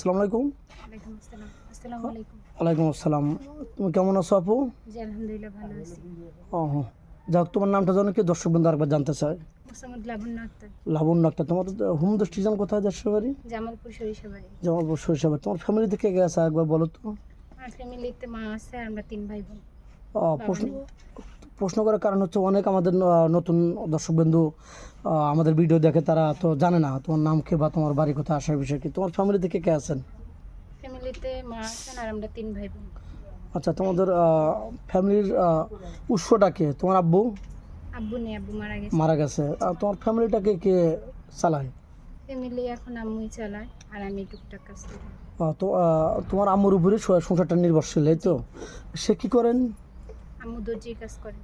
আসসালামু আলাইকুম। ওয়ালাইকুম আসসালাম। তুমি কেমন আছো আপু? ও যাক তোমার নামটা জানো কি? দর্শক বন্ধু আরেকবার জানতে চাই লাবণ্য আক্তার। তোমার হোম দৃষ্টিজান কোথায় দেশের বাড়ি জামালপুর সরিষাবাড়ি। শৈশবে তোমার ফ্যামিলি থেকে কে আছে একবার বলো তো? আমার ফ্যামিলিতে মা আছে আমরা তিন ভাই বোন। প্রশ্ন প্রশ্ন করার কারণ হচ্ছে অনেক আমাদের নতুন দর্শক বন্ধু আমাদের ভিডিও দেখে তারা তো জানে না তোমার নাম কি বা তোমার বাড়ি কোথায় আসার বিষয় কি। তোমার ফ্যামিলি থেকে কে আছেন? ফ্যামিলিতে মা আছেন আর আমরা তিন ভাই বোন। আচ্ছা তোমাদের ফ্যামিলির উৎসটা কে? তোমার আব্বু? আব্বু নেই আব্বু মারা গেছে। মারা গেছে। আর তোমার ফ্যামিলিটাকে কে চালায়? ফ্যামিলি এখন আম্মুই চালায় আর আমি টুকটাক কাজ করি। তো তোমার আম্মুর উপরে সংসারটা নির্ভরশীল এই তো? সে কি করেন? আম্মু দর্জির কাজ করে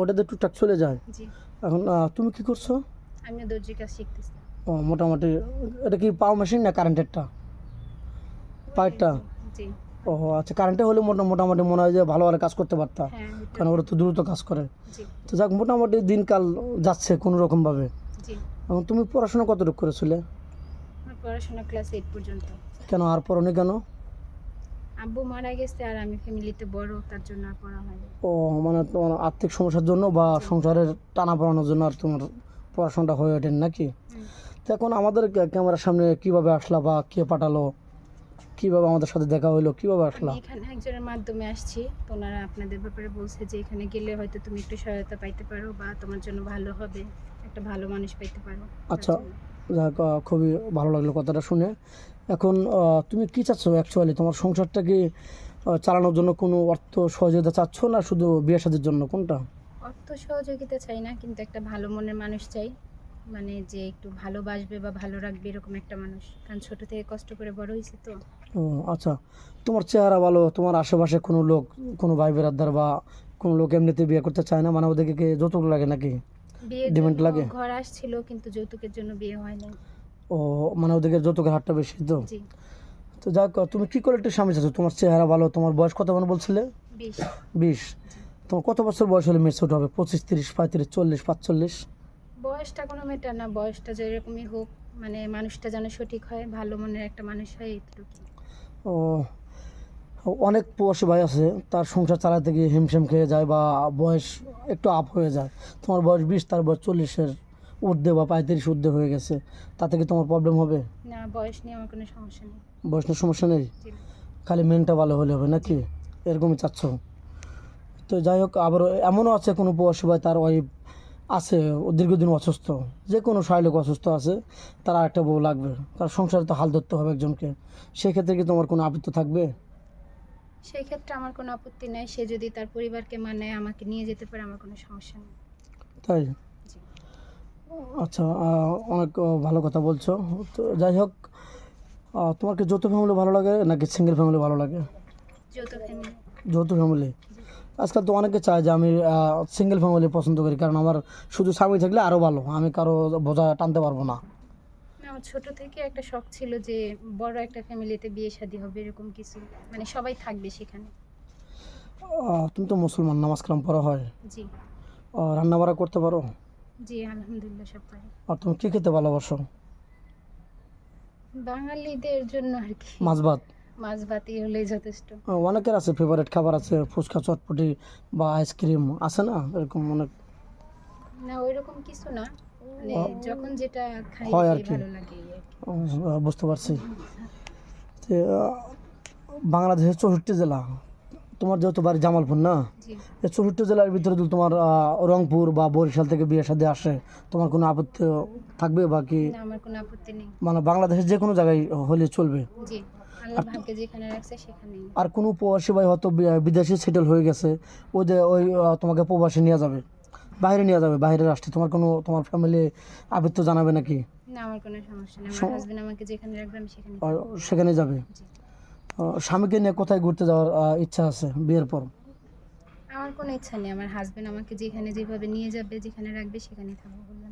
ওটাতে টুকটাক চলে যায়। এখন তুমি কি করছ? আমিও দর্জির কাজ শিখতেছি। ও মোটামুটি এটা কি পাওয়ার মেশিন না কারেন্টেরটা পাইপটা জি। ও আচ্ছা কারেন্টে হলে মোটা মোটামুটি মনে হয় যে ভালোভাবে কাজ করতে পারতা। হ্যাঁ কারণ ওরা তো দ্রুত কাজ করে। তো যাক মোটামুটি দিনকাল যাচ্ছে কোনো রকমভাবে জি। এখন তুমি পড়াশোনা কতটুকু করেছিলে? পড়াশোনা ক্লাস এইট পর্যন্ত। কেন আর পড়নি কেন? আব্বু মারা গেছে আর আমি ফ্যামিলিতে বড় তার জন্য আর পড়া হয়নি। ও মানে তোমার আর্থিক সমস্যার জন্য বা সংসারের টানা পড়ানোর জন্য আর তোমার পড়াশোনাটা হয়ে ওঠেন নাকি। তো এখন আমাদের ক্যামেরার সামনে কীভাবে আসলা বা কে পাঠালো? কীভাবে আমাদের সাথে দেখা হইল? কীভাবে আসলা? এখানে একজনের মাধ্যমে আসছি। তো ওনারা আপনাদের ব্যাপারে বলছে যে এখানে গেলে হয়তো তুমি একটু সহায়তা পাইতে পারো বা তোমার জন্য ভালো হবে একটা ভালো মানুষ পাইতে পারো। আচ্ছা। যাক খুবই ভালো লাগল কথাটা শুনে। এখন তুমি কি চাচ্ছ অ্যাকচুয়ালি তোমার সংসারটাকে চালানোর জন্য কোনো অর্থ সহযোগিতা চাচ্ছ না শুধু বিয়ে সাদের জন্য? কোনটা? অর্থ সহযোগিতা চাই না কিন্তু একটা ভালো মনের মানুষ চাই। মানে যে একটু ভালোবাসবে বা ভালো রাখবে এরকম একটা মানুষ। কারণ ছোট থেকে কষ্ট করে বড় হয়েছে তো। ও আচ্ছা। তোমার চেহারা ভালো তোমার আশেপাশে কোনো লোক কোনো ভাই বেরাদার বা কোনো লোক এমনিতে বিয়ে করতে চায় না? মানে ওদেরকে যৌতুক লাগে নাকি? জন্য লাগে? ঘর আসছিল কিন্তু যৌতুকের জন্য বিয়ে হয়নি ও মানে ওদেরকে যৌতুকের হারটা বেশি তো? তো যাক তুমি কি কোয়ালিটির স্বামী চাচ্ছ? তোমার চেহারা ভালো তোমার বয়স কত মানে বলছিলে? বিশ। তোমার কত বছর বয়স হলে মেয়ে ছোট হবে? পঁচিশ তিরিশ পঁয়ত্রিশ চল্লিশ পাঁচচল্লিশ? বয়সটা কোনো মেটার না বয়সটা যেরকমই হোক মানে মানুষটা যেন সঠিক হয় ভালো মনের একটা মানুষ হয় এইটুকু ও অনেক প্রবাসী ভাই আছে তার সংসার চালাতে গিয়ে হিমশিম খেয়ে যায় বা বয়স একটু আপ হয়ে যায়। তোমার বয়স বিশ তার বয়স চল্লিশের। ঊর্ধ্বে বা পঁয়ত্রিশ ঊর্ধ্বে হয়ে গেছে তাতে কি তোমার প্রবলেম হবে? না বয়স নিয়ে আমার কোনো সমস্যা নেই। বয়স নিয়ে সমস্যা নেই? খালি মেনটা ভালো হলে হবে নাকি? এরকমই চাচ্ছ? তো যাই হোক আবার এমনও আছে কোনো প্রবাসী ভাই তার ওয়াইফ আছে দীর্ঘদিন অসুস্থ যে কোনো শারীরিক অসুস্থ আছে তার একটা বউ লাগবে। তার সংসারে তো হাল ধরতে হবে একজনকে। সেক্ষেত্রে কি তোমার কোনো আপত্তি থাকবে? সেই ক্ষেত্রে আমার কোনো আপত্তি নেই। সে যদি তার পরিবারকে মানে আমাকে নিয়ে যেতে পারে আমার কোনো সমস্যা নেই। তাই? আচ্ছা অনেক ভালো কথা বলছো। তো যাই হোক আহ, তোমার কি যৌথ ফ্যামিলি ভালো লাগে নাকি সিঙ্গেল ফ্যামিলি ভালো লাগে? যৌথ ফ্যামিলি আজকাল তো অনেকে চায় যে আমি সিঙ্গেল ফ্যামিলি পছন্দ করি কারণ আমার শুধু স্বামী থাকলে আরও ভালো আমি কারও বোঝা টানতে পারব না। আমার ছোট থেকে একটা শখ ছিল যে বড় একটা ফ্যামিলিতে বিয়ে শাদী হবে এরকম কিছু। মানে সবাই থাকবে সেখানে। তুমি তো মুসলমান নামাজ কালাম পড়া হয়। জি। রান্না বাড়া করতে পারো? জি আলহামদুলিল্লাহ সব পারি আর তুমি কী খেতে ভালোবাসো? বাঙালিদের জন্য আর কি। মাছ ভাত? মাছ ভাতই হলেই যথেষ্ট। অনেকের আছে ফেভারিট খাবার আছে ফুচকা চটপটি বা আইসক্রিম আছে না? এরকম অনেক না ওইরকম কিছু না। মানে যখন যেটা খাই হয় আর কি। বুঝতে পারছি। বাংলাদেশের চৌষট্টি জেলা। তোমার যেহেতু বাড়ি জামালপুর না? চৌষট্টি জেলার ভিতরে যদি তোমার রংপুর বা বরিশাল থেকে বিয়ে সাথে আসে তোমার কোনো আপত্তি থাকবে বা কি? আমার কোনো আপত্তি নেই। মানে বাংলাদেশের যে কোনো জায়গায় হলে চলবে। জি আর কোনো প্রবাসী ভাই হয়তো বিদেশে সেটেল হয়ে গেছে ওই যে ওই তোমাকে প্রবাসী নিয়ে যাবে বাইরে নিয়ে যাবে বাইরের রাষ্ট্রে তোমার কোনো তোমার ফ্যামিলি আবৃত্ত জানাবে নাকি? না আমার কোনো সমস্যা নেই। আমার হাজবেন্ড আমাকে যেখানে রাখবে আমি সেখানে যাবে? স্বামীকে নিয়ে কোথায় ঘুরতে যাওয়ার ইচ্ছা আছে বিয়ের পর? আমার কোনো ইচ্ছা নেই আমার হাজবেন্ড আমাকে যেখানে যেভাবে নিয়ে যাবে যেখানে রাখবে সেখানে থাকব বললাম।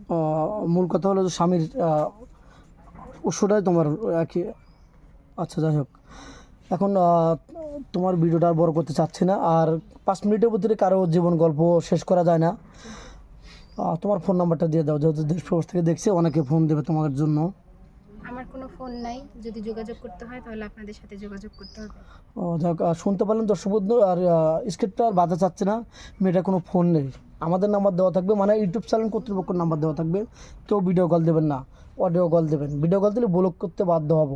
মূল কথা হলো যে স্বামীর উৎসটাই তোমার আর কি আচ্ছা যাই হোক। এখন তোমার ভিডিওটা আর বড় করতে চাচ্ছি না আর পাঁচ মিনিটের ভিতরে কারও জীবন গল্প শেষ করা যায় না তোমার ফোন নাম্বারটা দিয়ে দাও যেহেতু দেশ প্রবাস থেকে দেখছি অনেকে ফোন দেবে তোমার জন্য। আমার কোনো ফোন নাই। যদি যোগাযোগ করতে হয় তাহলে আপনাদের সাথে যোগাযোগ করতে হবে। ও, যাক শুনতে পারলেন দর্শক বন্ধু, আর স্ক্রিপ্টটা আর বাধা চাচ্ছে না মেয়েটা কোনো ফোন নেই। আমাদের নাম্বার দেওয়া থাকবে মানে ইউটিউব চ্যানেল কর্তৃপক্ষের নাম্বার দেওয়া থাকবে। কেউ ভিডিও কল দেবেন না অডিও কল দেবেন। ভিডিও কল দিলে ব্লক করতে বাধ্য হব।